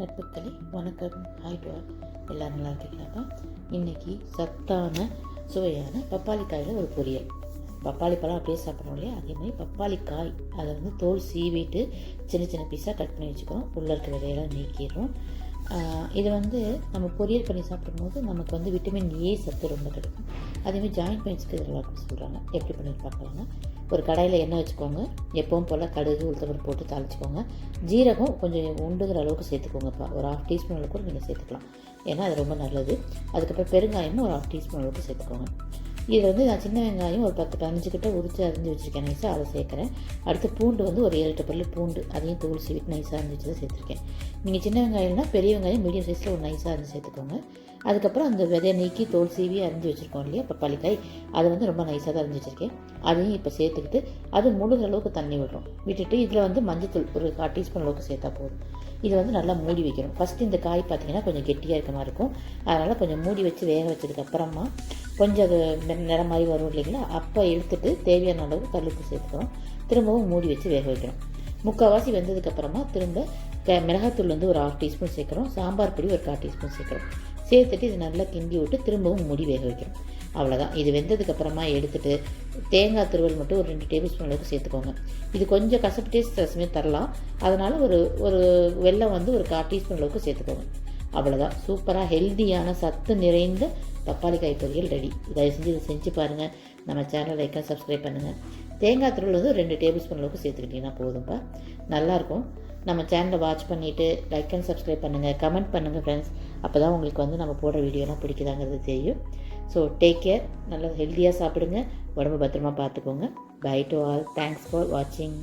நட்புக்களே வணக்கம். Hi to எல்லோரும் நல்லா இருக்கீங்களா இன்றைக்கி சத்தான சுவையான பப்பாளி காயில் ஒரு பொரியல். பப்பாளி பழம் அப்படியே சாப்பிட்றோம் இல்லையா? அதே மாதிரி பப்பாளி காய். அதை வந்து தோல் சீவிட்டு சின்ன சின்ன பீஸாக கட் பண்ணி வச்சுக்கிறோம் உள்ளே இருக்கிற விதையெல்லாம் நீக்கிடுறோம் இது வந்து நம்ம பொரியல் பண்ணி சாப்பிடும்போது நமக்கு வந்து விட்டமின் ஏ சத்து ரொம்ப கிடைக்கும். அதேமாதிரி ஜாயிண்ட் பெயின்ஸ்க்கு இதெல்லாம் சொல்கிறாங்க எப்படி பண்ணி பார்க்கலாம்னா ஒரு கடாயில் எண்ணெய் வச்சுக்கோங்க. எப்பவும் போல் கடுகு உளுத்தப்பருப்பு போட்டு தாளிச்சுக்கோங்க. ஜீரகம் கொஞ்சம் உண்டுகிற அளவுக்கு சேர்த்துக்கோங்கப்பா. ஒரு ஹாஃப் டீஸ்பூன் அளவுக்கு கூட நீங்கள் சேர்த்துக்கலாம். ஏன்னா அது ரொம்ப நல்லது. அதுக்கப்புறம் பெருங்காயமும் ஒரு ஹாஃப் டீஸ்பூன் அளவுக்கு சேர்த்துக்கோங்க. இதில் வந்து நான் சின்ன வெங்காயம் ஒரு பத்து பதினஞ்சு கிட்ட உரிச்சு அரிஞ்சு வச்சுருக்கேன். நைஸாக அதை சேர்க்குறேன். அடுத்து பூண்டு வந்து ஒரு ஏழு எட்டு பல்லு பூண்டு அதையும் தூள் சீவிட்டு நைஸாக அரிஞ்சு வச்சு தான் சேர்த்துருக்கேன். நீங்கள் சின்ன வெங்காயம்னா பெரிய வெங்காயம் மீடியம் சைஸில் ஒரு நைஸாக அரிஞ்சு சேர்த்துக்கோங்க. அதுக்கப்புறம் அந்த விதையை நீக்கி தோல் சீவி அரிஞ்சு வச்சுருக்கோம் இல்லையா? பப்பாளி காய் அதை வந்து ரொம்ப நைஸாக தான் அரிஞ்சு வச்சுருக்கேன். அதையும் இப்போ சேர்த்துக்கிட்டு அது முழுகிற அளவுக்கு தண்ணி விடுறோம். விட்டுட்டு இதில் வந்து மஞ்சத்தூள் ஒரு கால் டீஸ்பூன் அளவுக்கு சேர்த்தா போதும். இதை வந்து நல்லா மூடி வைக்கணும். ஃபஸ்ட்டு இந்த காய் பார்த்தீங்கன்னா கொஞ்சம் கெட்டியாக இருக்க மாதிரி இருக்கும். அதனால் கொஞ்சம் மூடி வச்சு வேக வச்சதுக்கப்புறமா கொஞ்சம் அது நிறம் மாதிரி வரும் இல்லைங்களா? அப்போ எடுத்துட்டு தேவையான அளவு கல்லுப்பு சேர்த்துக்கிறோம் திரும்பவும் மூடி வச்சு வேக வைக்கணும். முக்கால்வாசி வெந்ததுக்கப்புறமா திரும்ப க மிளகாத்தூள் வந்து ஒரு ஆஃப் டீஸ்பூன் சேர்க்குறோம் சாம்பார் பொடி ஒரு கால் டீஸ்பூன் சேர்க்குறோம் சேர்த்துட்டு இது நல்லா கிண்டி விட்டு திரும்பவும் மூடி வேக வைக்கணும். அவ்வளோதான் இது வெந்ததுக்கப்புறமா எடுத்துட்டு தேங்காய் துருவல் மட்டும் ஒரு ரெண்டு டேபிள் ஸ்பூன் அளவுக்கு சேர்த்துக்கோங்க. இது கொஞ்சம் கசப்பு டேஸ்ட் ரசமே தரலாம். அதனால் ஒரு ஒரு வெள்ளம் வந்து ஒரு கால் டீஸ்பூன் அளவுக்கு சேர்த்துக்கோங்க. அவ்வளோதான் சூப்பராக ஹெல்தியான சத்து நிறைந்த பப்பாளி காய் பொரியல் ரெடி தயவு செஞ்சு இதை செஞ்சு பாருங்கள் நம்ம சேனல் லைக்காக சப்ஸ்கிரைப் பண்ணுங்கள் தேங்காய் துருவல் வந்து ரெண்டு டேபிள் ஸ்பூன் அளவுக்கு சேர்த்துக்கிட்டிங்கன்னா போதும்ப்பா நல்லாயிருக்கும் நம்ம சேனலை வாட்ச் பண்ணிவிட்டு லைக் அண்ட் சப்ஸ்கிரைப் பண்ணுங்கள் கமெண்ட் பண்ணுங்கள் ஃப்ரெண்ட்ஸ் அப்போ தான் உங்களுக்கு வந்து நம்ம போடுற வீடியோலாம் பிடிக்குதாங்கிறது தெரியும். ஸோ டேக் கேர் நல்லா ஹெல்த்தியாக சாப்பிடுங்க. உடம்பு பத்திரமா பார்த்துக்கோங்க. Bye to all thanks for வாட்சிங்